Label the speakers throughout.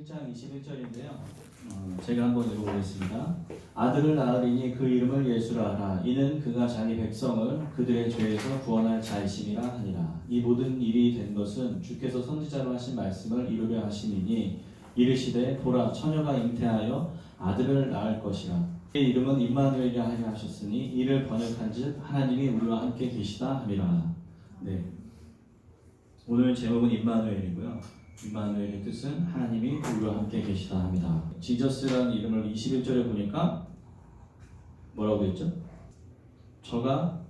Speaker 1: 21장 21절인데요. 어, 제가 한번 읽어보겠습니다. 아들을 낳으리니 그 이름을 예수라 하라. 이는 그가 자기 백성을 그들의 죄에서 구원할 자이심이라 하니라. 이 모든 일이 된 것은 주께서 선지자로 하신 말씀을 이루려 하심이니 이르시되 보라 처녀가 잉태하여 아들을 낳을 것이라. 그의 이름은 임마누엘이라 하려 하셨으니 이를 번역한즉 하나님이 우리와 함께 계시다 함이라. 네. 오늘 제목은 임마누엘이고요. 임마누엘의 뜻은 하나님이 우리와 함께 계시다 합니다. 지저스라는 이름을 21절에 보니까 뭐라고 했죠? 저가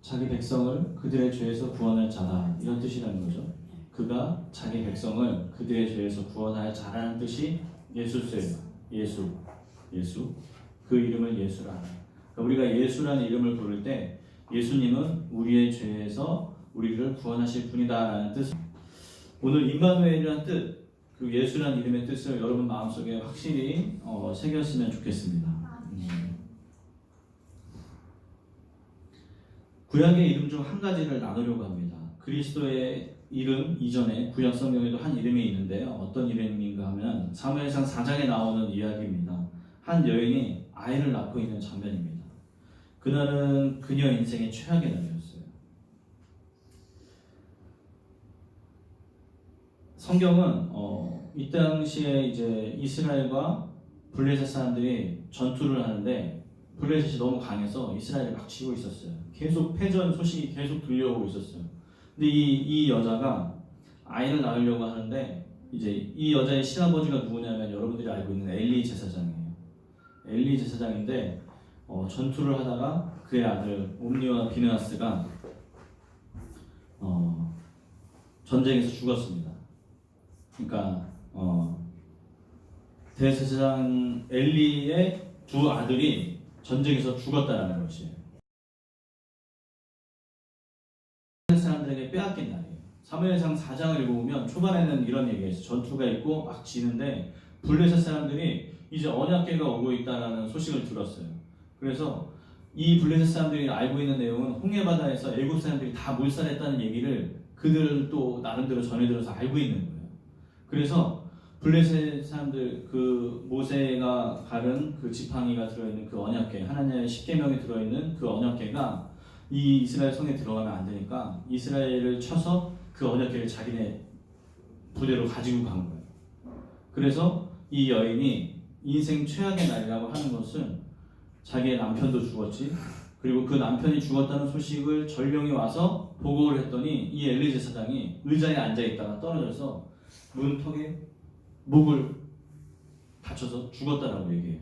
Speaker 1: 자기 백성을 그들의 죄에서 구원할 자다 이런 뜻이라는 거죠. 그가 자기 백성을 그들의 죄에서 구원할 자라는 뜻이 예수세요. 예수, 예수. 그 이름을 예수라. 그러니까 우리가 예수라는 이름을 부를 때 예수님은 우리의 죄에서 우리를 구원하실 분이다라는 뜻. 오늘 임마누엘이라는 뜻, 그리고 예수라는 이름의 뜻을 여러분 마음속에 확실히 어, 새겼으면 좋겠습니다. 음. 구약의 이름 중 한 가지를 나누려고 합니다. 그리스도의 이름 이전에 구약 성경에도 한 이름이 있는데요. 어떤 이름인가 하면 사무엘상 4장에 나오는 이야기입니다. 한 여인이 아이를 낳고 있는 장면입니다. 그날은 그녀 인생의 최악의 날이었어요. 성경은 어, 이 당시에 이제 이스라엘과 블레셋 사람들이 전투를 하는데 블레셋이 너무 강해서 이스라엘을 막 치고 있었어요. 계속 패전 소식이 계속 들려오고 있었어요. 근데 이, 이 여자가 아이를 낳으려고 하는데 이제 이 여자의 시아버지가 누구냐면 여러분들이 알고 있는 엘리 제사장이에요. 엘리 제사장인데 어, 전투를 하다가 그의 아들 옴니와 비느하스가 어, 전쟁에서 죽었습니다. 그러니까 어, 대제사장 엘리의 두 아들이 전쟁에서 죽었다라는 것이에요. 사람들에게 빼앗긴 날이에요. 사무엘상 4장을 읽어보면 초반에는 이런 얘기가 있어요. 전투가 있고 막 지는데 블레셋 사람들이 이제 언약궤가 오고 있다라는 소식을 들었어요. 그래서 이 블레셋 사람들이 알고 있는 내용은 홍해 바다에서 애굽 사람들이 다 몰살했다는 얘기를 그들 또 나름대로 전해들어서 알고 있는 거예요. 그래서 블레셋 사람들 그 모세가 가른 그 지팡이가 들어있는 그 언약궤 하나님의 십계명이 들어있는 그 언약궤가 이 이스라엘 성에 들어가면 안 되니까 이스라엘을 쳐서 그 언약궤를 자기네 부대로 가지고 간 거예요. 그래서 이 여인이 인생 최악의 날이라고 하는 것은 자기의 남편도 죽었지 그리고 그 남편이 죽었다는 소식을 전령이 와서 보고를 했더니 이 엘리제 사장이 의자에 앉아 있다가 떨어져서 문턱에 목을 다쳐서 죽었다라고 얘기해요.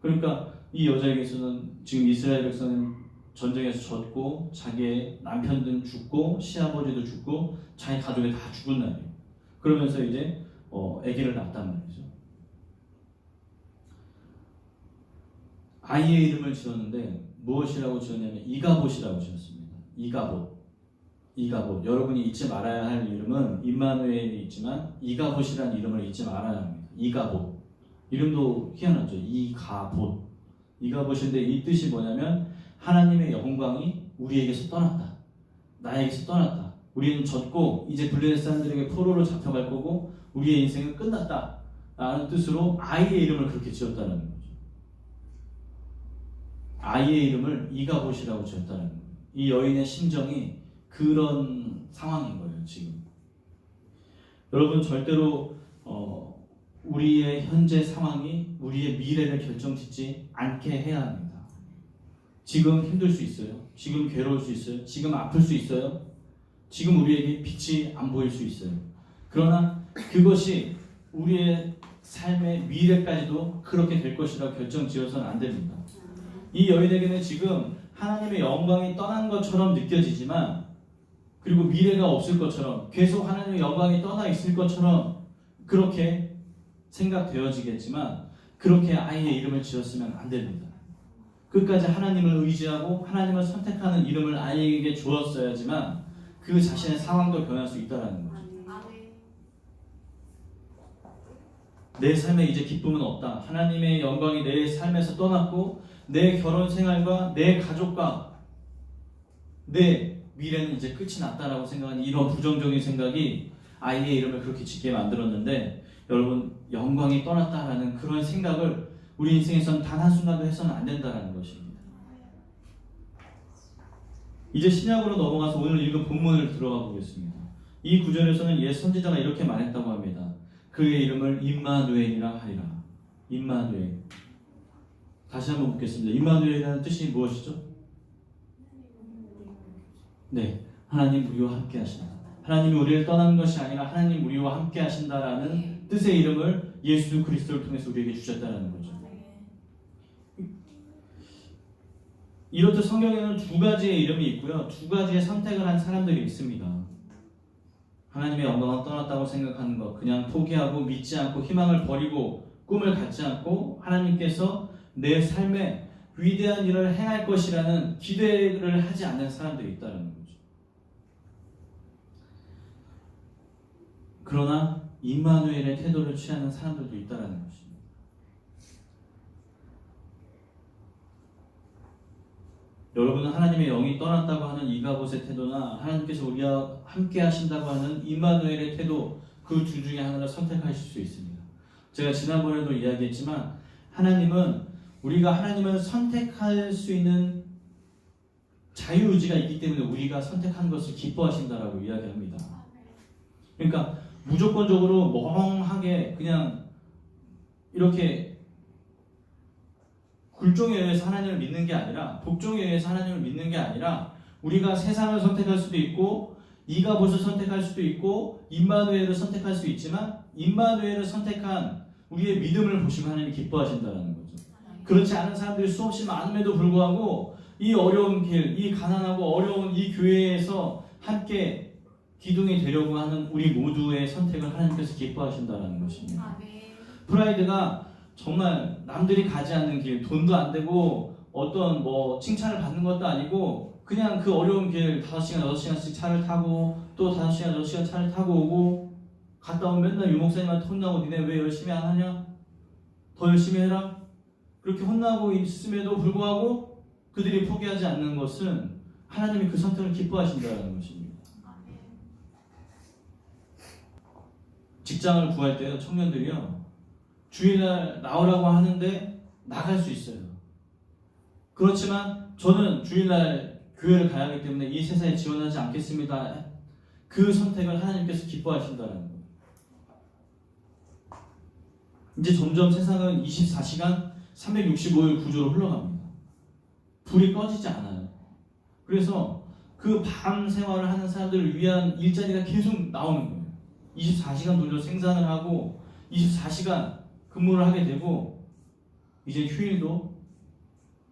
Speaker 1: 그러니까 이 여자에게서는 지금 이스라엘 백성은 전쟁에서 졌고 자기의 남편도 죽고 시아버지도 죽고 자기 가족이 다 죽은 날이에요. 그러면서 이제 어, 아기를 낳았단 말이죠. 아이의 이름을 지었는데 무엇이라고 지었냐면 이가봇이라고 지었습니다. 이가봇. 이가봇. 여러분이 잊지 말아야 할 이름은 임마누엘이 있지만 이가봇이라는 이름을 잊지 말아야 합니다. 이가봇. 이름도 희한하죠. 이가봇. 이가봇인데 이 뜻이 뭐냐면 하나님의 영광이 우리에게서 떠났다. 나에게서 떠났다. 우리는 졌고 이제 블레셋 사람들에게 포로로 잡혀갈 거고 우리의 인생은 끝났다. 라는 뜻으로 아이의 이름을 그렇게 지었다는 거죠. 아이의 이름을 이가봇이라고 지었다는 거예요. 이 여인의 심정이 그런 상황인 거예요, 지금. 여러분 절대로 어, 우리의 현재 상황이 우리의 미래를 결정짓지 않게 해야 합니다. 지금 힘들 수 있어요. 지금 괴로울 수 있어요. 지금 아플 수 있어요. 지금 우리에게 빛이 안 보일 수 있어요. 그러나 그것이 우리의 삶의 미래까지도 그렇게 될 것이라 결정 지어서는 안 됩니다. 이 여인에게는 지금 하나님의 영광이 떠난 것처럼 느껴지지만 그리고 미래가 없을 것처럼 계속 하나님의 영광이 떠나 있을 것처럼 그렇게 생각되어지겠지만 그렇게 아이의 이름을 지었으면 안 됩니다. 끝까지 하나님을 의지하고 하나님을 선택하는 이름을 아이에게 주었어야지만 그 자신의 상황도 변할 수 있다라는 거죠. 내 삶에 이제 기쁨은 없다. 하나님의 영광이 내 삶에서 떠났고 내 결혼 생활과 내 가족과 내 미래는 이제 끝이 났다라고 생각하는 이런 부정적인 생각이 아이의 이름을 그렇게 짓게 만들었는데 여러분 영광이 떠났다라는 그런 생각을 우리 인생에선 단 한순간도 해서는 안 된다라는 것입니다. 이제 신약으로 넘어가서 오늘 읽은 본문을 들어가 보겠습니다. 이 구절에서는 옛 선지자가 이렇게 말했다고 합니다. 그의 이름을 임마누엘이라 하리라. 임마누엘. 다시 한번 묻겠습니다. 임마누엘이라는 뜻이 무엇이죠? 네, 하나님 우리와 함께 하신다. 하나님이 우리를 떠나는 것이 아니라 하나님 우리와 함께 하신다라는 뜻의 이름을 예수 그리스도를 통해서 우리에게 주셨다는 거죠. 이렇듯 성경에는 두 가지의 이름이 있고요. 두 가지의 선택을 한 사람들이 있습니다. 하나님의 영광을 떠났다고 생각하는 것, 그냥 포기하고 믿지 않고 희망을 버리고 꿈을 갖지 않고 하나님께서 내 삶에 위대한 일을 행할 것이라는 기대를 하지 않는 사람들이 있다는 거죠. 그러나 임마누엘의 태도를 취하는 사람들도 있다는 것입니다. 여러분은 하나님의 영이 떠났다고 하는 이가봇의 태도나 하나님께서 우리와 함께 하신다고 하는 임마누엘의 태도 그 둘 중에 하나를 선택하실 수 있습니다. 제가 지난번에도 이야기했지만 하나님은 우리가 하나님을 선택할 수 있는 자유의지가 있기 때문에 우리가 선택한 것을 기뻐하신다라고 이야기합니다. 그러니까 무조건적으로 멍하게 그냥 이렇게 굴종에 의해서 하나님을 믿는 게 아니라 복종에 의해서 하나님을 믿는 게 아니라 우리가 세상을 선택할 수도 있고 이가봇을 선택할 수도 있고 임마누엘을 선택할 수 있지만 임마누엘을 선택한 우리의 믿음을 보시면 하나님이 기뻐하신다는. 그렇지 않은 사람들이 수없이 많음에도 불구하고 이 어려운 길, 이 가난하고 어려운 이 교회에서 함께 기둥이 되려고 하는 우리 모두의 선택을 하나님께서 기뻐하신다는 것입니다. 프라이드가 정말 남들이 가지 않는 길, 돈도 안 되고 어떤 뭐 칭찬을 받는 것도 아니고 그냥 그 어려운 길 5시간, 6시간씩 차를 타고 또 5시간, 6시간 차를 타고 오고 갔다 오면 맨날 유목사님한테 혼나고 니네 왜 열심히 안 하냐? 더 열심히 해라? 그렇게 혼나고 있음에도 불구하고 그들이 포기하지 않는 것은 하나님이 그 선택을 기뻐하신다는 것입니다. 직장을 구할 때요, 청년들이요, 주일날 나오라고 하는데 나갈 수 있어요. 그렇지만 저는 주일날 교회를 가야 하기 때문에 이 세상에 지원하지 않겠습니다. 그 선택을 하나님께서 기뻐하신다는 거예요. 이제 점점 세상은 24시간 365일 구조로 흘러갑니다. 불이 꺼지지 않아요. 그래서 그 밤 생활을 하는 사람들을 위한 일자리가 계속 나오는 거예요. 24시간 돌려 생산을 하고 24시간 근무를 하게 되고 이제 휴일도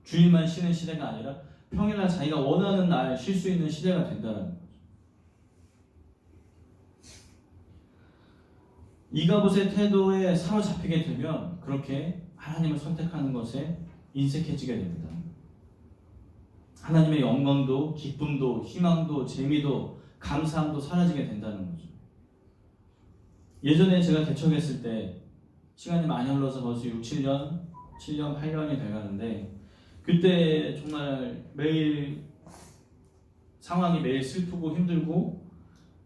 Speaker 1: 주일만 쉬는 시대가 아니라 평일날 자기가 원하는 날 쉴 수 있는 시대가 된다는 거죠. 이가봇의 태도에 사로잡히게 되면 그렇게 하나님을 선택하는 것에 인색해지게 됩니다. 하나님의 영광도 기쁨도 희망도 재미도 감사함도 사라지게 된다는 거죠. 예전에 제가 개척했을 때 시간이 많이 흘러서 벌써 6, 7년, 7년, 8년이 돼가는데 그때 정말 매일 상황이 매일 슬프고 힘들고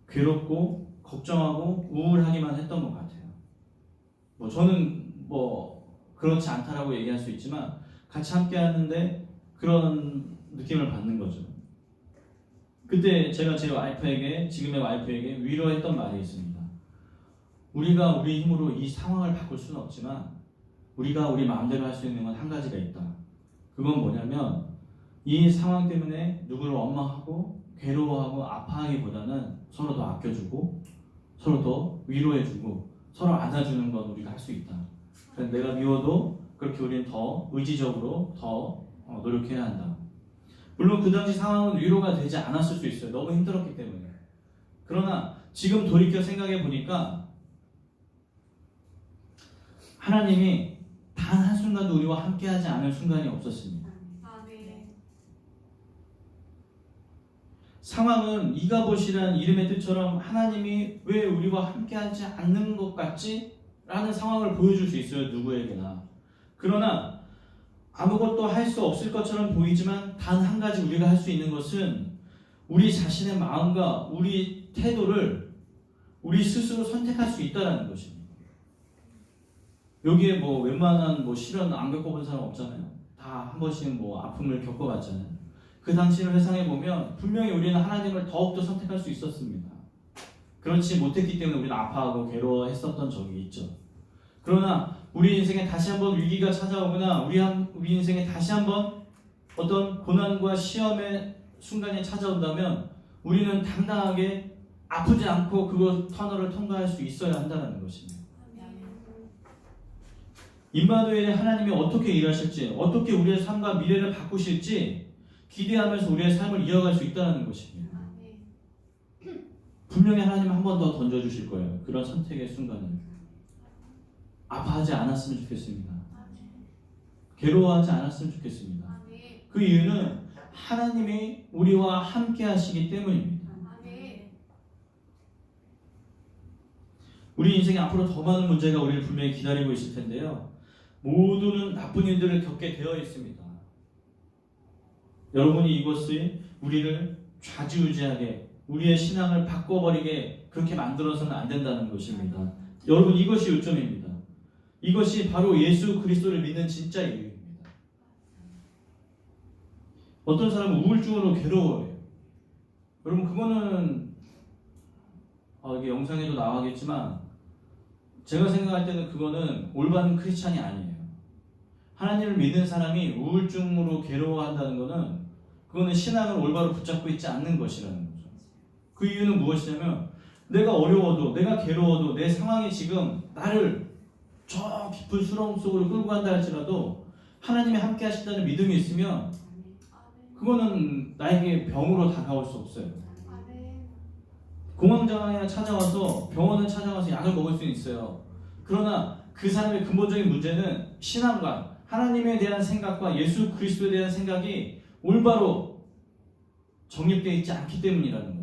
Speaker 1: 괴롭고 걱정하고 우울하기만 했던 것 같아요. 뭐 저는 뭐 그렇지 않다라고 얘기할 수 있지만 같이 함께 하는데 그런 느낌을 받는 거죠. 그때 제가 제 와이프에게 지금의 와이프에게 위로했던 말이 있습니다. 우리가 우리 힘으로 이 상황을 바꿀 수는 없지만 우리가 우리 마음대로 할 수 있는 건 한 가지가 있다. 그건 뭐냐면 이 상황 때문에 누구를 원망하고 괴로워하고 아파하기보다는 서로 더 아껴주고 서로 더 위로해주고 서로 안아주는 건 우리가 할 수 있다. 내가 미워도 그렇게 우리는 더 의지적으로 더 어, 노력해야 한다. 물론 그 당시 상황은 위로가 되지 않았을 수 있어요. 너무 힘들었기 때문에. 그러나 지금 돌이켜 생각해 보니까 하나님이 단 한순간도 우리와 함께하지 않을 순간이 없었습니다. 상황은 이가봇이라는 이름의 뜻처럼 하나님이 왜 우리와 함께하지 않는 것 같지? 라는 상황을 보여줄 수 있어요. 누구에게나. 그러나 아무것도 할 수 없을 것처럼 보이지만 단 한 가지 우리가 할 수 있는 것은 우리 자신의 마음과 우리 태도를 우리 스스로 선택할 수 있다는 것입니다. 여기에 뭐 웬만한 뭐 실현 안 겪어본 사람 없잖아요. 다 한 번씩 뭐 아픔을 겪어봤잖아요. 그 당시를 회상해 보면 분명히 우리는 하나님을 더욱더 선택할 수 있었습니다. 그렇지 못했기 때문에 우리는 아파하고 괴로워했었던 적이 있죠. 그러나 우리 인생에 다시 한번 위기가 찾아오거나 우리 한 우리 인생에 다시 한번 어떤 고난과 시험의 순간이 찾아온다면 우리는 당당하게 아프지 않고 그것 터널을 통과할 수 있어야 한다는 것입니다. 임마누엘의 하나님이 어떻게 일하실지, 어떻게 우리의 삶과 미래를 바꾸실지 기대하면서 우리의 삶을 이어갈 수 있다는 것입니다. 분명히 하나님 한 번 더 던져주실 거예요. 그런 선택의 순간을. 아파하지 않았으면 좋겠습니다. 괴로워하지 않았으면 좋겠습니다. 그 이유는 하나님이 우리와 함께 하시기 때문입니다. 우리 인생에 앞으로 더 많은 문제가 우리를 분명히 기다리고 있을 텐데요. 모두는 나쁜 일들을 겪게 되어 있습니다. 여러분이 이것이 우리를 좌지우지하게 우리의 신앙을 바꿔버리게 그렇게 만들어서는 안 된다는 것입니다. 여러분 이것이 요점입니다. 이것이 바로 예수 그리스도를 믿는 진짜 이유입니다. 어떤 사람은 우울증으로 괴로워해요. 여러분 그거는 아, 이게 영상에도 나가겠지만 제가 생각할 때는 그거는 올바른 크리스찬이 아니에요. 하나님을 믿는 사람이 우울증으로 괴로워한다는 것은 그거는 신앙을 올바로 붙잡고 있지 않는 것이라는. 그 이유는 무엇이냐면 내가 어려워도 내가 괴로워도 내 상황이 지금 나를 저 깊은 수렁 속으로 끌고 간다 할지라도 하나님이 함께 하신다는 믿음이 있으면 그거는 나에게 병으로 다가올 수 없어요. 공황장애가 찾아와서 병원을 찾아가서 약을 먹을 수는 있어요. 그러나 그 사람의 근본적인 문제는 신앙과 하나님에 대한 생각과 예수 그리스도에 대한 생각이 올바로 정립되어 있지 않기 때문이라는 거죠.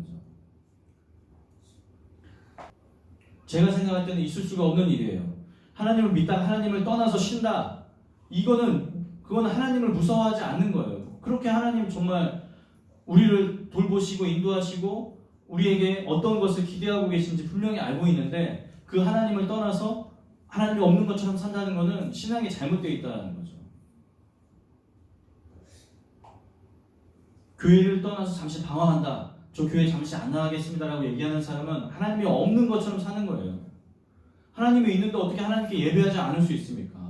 Speaker 1: 제가 생각할 때는 있을 수가 없는 일이에요. 하나님을 믿다 하나님을 떠나서 쉰다. 이거는 그거는 하나님을 무서워하지 않는 거예요. 그렇게 하나님 정말 우리를 돌보시고 인도하시고 우리에게 어떤 것을 기대하고 계신지 분명히 알고 있는데 그 하나님을 떠나서 하나님이 없는 것처럼 산다는 것은 신앙이 잘못되어 있다는 거죠. 교회를 떠나서 잠시 방황한다. 저 교회 잠시 안 나가겠습니다라고 얘기하는 사람은 하나님이 없는 것처럼 사는 거예요. 하나님이 있는데 어떻게 하나님께 예배하지 않을 수 있습니까?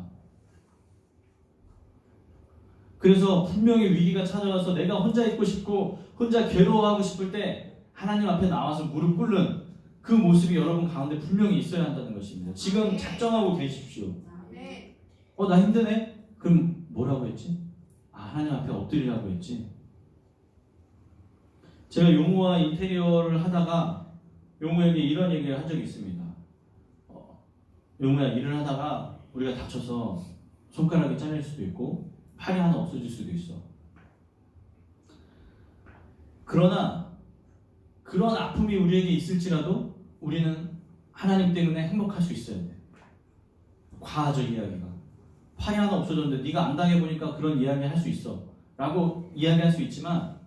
Speaker 1: 그래서 분명히 위기가 찾아와서 내가 혼자 있고 싶고 혼자 괴로워하고 싶을 때 하나님 앞에 나와서 무릎 꿇는 그 모습이 여러분 가운데 분명히 있어야 한다는 것입니다. 지금 작정하고 계십시오. 어, 나 힘드네? 그럼 뭐라고 했지? 아, 하나님 앞에 엎드리라고 했지. 제가 용우와 인테리어를 하다가 용우에게 이런 얘기를 한 적이 있습니다. 어, 용우야, 일을 하다가 우리가 다쳐서 손가락이 잘릴 수도 있고 팔이 하나 없어질 수도 있어. 그러나 그런 아픔이 우리에게 있을지라도 우리는 하나님 때문에 행복할 수 있어야 돼. 과하죠 이야기가. 팔이 하나 없어졌는데 네가 안 당해보니까 그런 이야기 할 수 있어. 라고 이야기할 수 있지만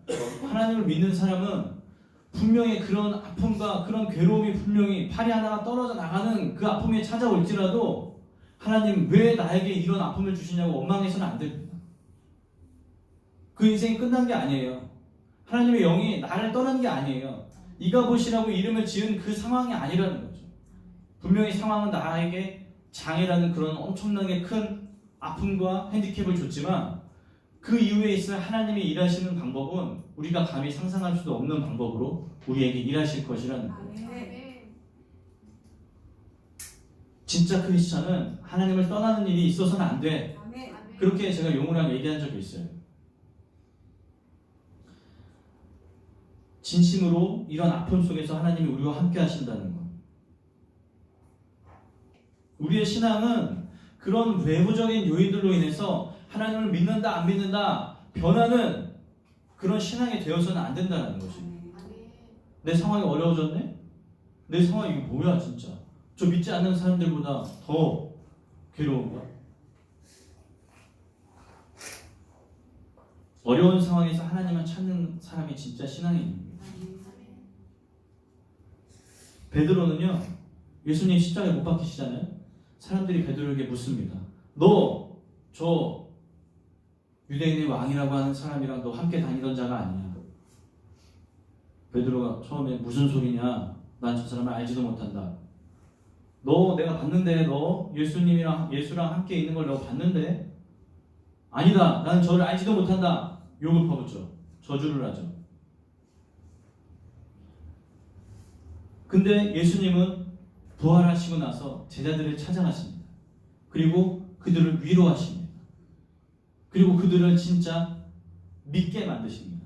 Speaker 1: 하나님을 믿는 사람은 분명히 그런 아픔과 그런 괴로움이 분명히 팔이 하나가 떨어져 나가는 그 아픔이 찾아올지라도 하나님 왜 나에게 이런 아픔을 주시냐고 원망해서는 안 됩니다. 그 인생이 끝난 게 아니에요. 하나님의 영이 나를 떠난 게 아니에요. 이가봇이라고 이름을 지은 그 상황이 아니라는 거죠. 분명히 상황은 나에게 장애라는 그런 엄청나게 큰 아픔과 핸디캡을 줬지만 그 이후에 있을 하나님이 일하시는 방법은 우리가 감히 상상할 수도 없는 방법으로 우리에게 일하실 것이라는 거예요. 진짜 크리스천은 하나님을 떠나는 일이 있어서는 안 돼. 그렇게 제가 용우랑 얘기한 적이 있어요. 진심으로 이런 아픔 속에서 하나님이 우리와 함께 하신다는 것. 우리의 신앙은 그런 외부적인 요인들로 인해서 하나님을 믿는다 안 믿는다 변하는 그런 신앙이 되어서는 안 된다는 것입니다. 내 상황이 어려워졌네? 내 상황이 뭐야 진짜? 저 믿지 않는 사람들보다 더 괴로운가? 어려운 상황에서 하나님을 찾는 사람이 진짜 신앙인입니다. 베드로는요 예수님 십자가에 못 박히시잖아요. 사람들이 베드로에게 묻습니다. 너 저 유대인의 왕이라고 하는 사람이랑 너 함께 다니던 자가 아니냐? 베드로가 처음에 무슨 소리냐? 난 저 사람을 알지도 못한다. 너 내가 봤는데 너 예수님이랑 예수랑 함께 있는 걸 내가 봤는데 아니다. 나는 저를 알지도 못한다. 욕을 퍼붓죠. 저주를 하죠. 근데 예수님은 부활하시고 나서 제자들을 찾아가십니다. 그리고 그들을 위로하십니다. 그리고 그들을 진짜 믿게 만드십니다.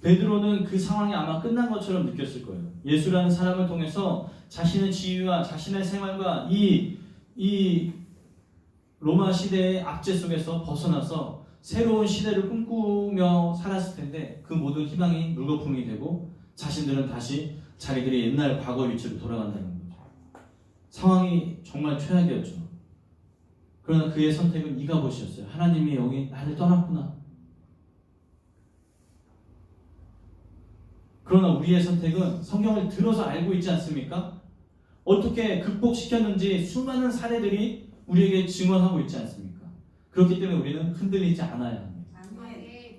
Speaker 1: 베드로는 그 상황이 아마 끝난 것처럼 느꼈을 거예요. 예수라는 사람을 통해서 자신의 지위와 자신의 생활과 이, 이 로마 시대의 압제 속에서 벗어나서 새로운 시대를 꿈꾸며 살았을 텐데 그 모든 희망이 물거품이 되고 자신들은 다시 자기들의 옛날 과거 위치로 돌아간다는 거죠. 상황이 정말 최악이었죠. 그러나 그의 선택은 이가 보시였어요. 하나님이 여기 나를 떠났구나. 그러나 우리의 선택은 성경을 들어서 알고 있지 않습니까? 어떻게 극복시켰는지 수많은 사례들이 우리에게 증언하고 있지 않습니까? 그렇기 때문에 우리는 흔들리지 않아야 합니다.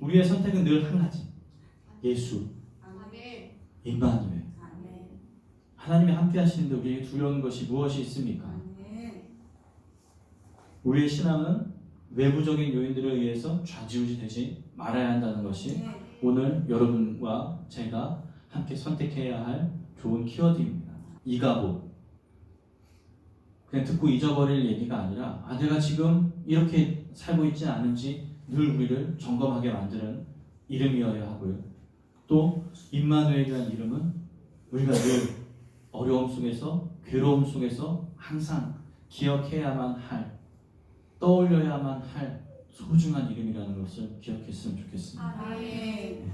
Speaker 1: 우리의 선택은 늘 한 가지. 예수. 임마누엘.
Speaker 2: 아멘.
Speaker 1: 하나님이 함께 하시는데 우리에게 두려운 것이 무엇이 있습니까? 우리의 신앙은 외부적인 요인들에 의해서 좌지우지되지 말아야 한다는 것이 오늘 여러분과 제가 함께 선택해야 할 좋은 키워드입니다. 이가보. 그냥 듣고 잊어버릴 얘기가 아니라 아 내가 지금 이렇게 살고 있지 않은지 늘 우리를 점검하게 만드는 이름이어야 하고요. 또 임마누엘이라는 이름은 우리가 늘 어려움 속에서 괴로움 속에서 항상 기억해야만 할 떠올려야만 할 소중한 이름이라는 것을 기억했으면 좋겠습니다.
Speaker 2: 아멘.